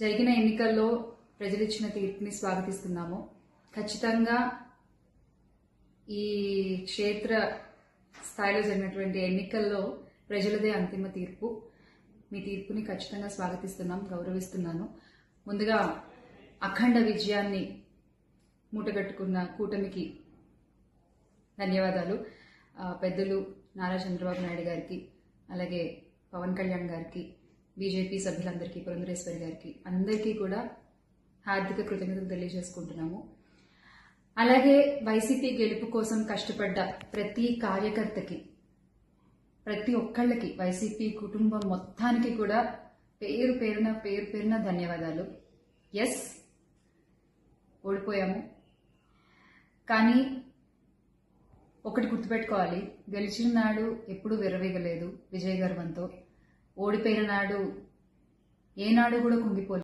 జరిగిన ఎన్నికల్లో ప్రజలు ఇచ్చిన తీర్పుని స్వాగతిస్తున్నాము. ఖచ్చితంగా ఈ క్షేత్ర స్థాయిలో జరిగినటువంటి ఎన్నికల్లో ప్రజలదే అంతిమ తీర్పు. మీ తీర్పుని ఖచ్చితంగా స్వాగతిస్తున్నాం గౌరవిస్తున్నాను. ముందుగా అఖండ విజయాన్ని మూటగట్టుకున్న కూటమికి ధన్యవాదాలు. పెద్దలు నారా చంద్రబాబు నాయుడు గారికి అలాగే పవన్ కళ్యాణ్ గారికి బీజేపీ సభ్యులందరికీ పురంధరేశ్వరి గారికి అందరికీ కూడా హార్దిక కృతజ్ఞతలు తెలియజేసుకుంటున్నాము. అలాగే వైసీపీ గెలుపు కోసం కష్టపడ్డ ప్రతి కార్యకర్తకి ప్రతి ఒక్కళ్ళకి వైసీపీ కుటుంబం మొత్తానికి కూడా పేరు పేరున పేరు పేరున ధన్యవాదాలు. ఎస్ ఓడిపోయాము. కానీ ఒకటి గుర్తుపెట్టుకోవాలి. గెలిచిన నాడు ఎప్పుడూ విరవీగలేదు విజయ గర్వంతో ఓడిపోయిన నాడు ఏనాడు కూడా కుంగిపోలేదు.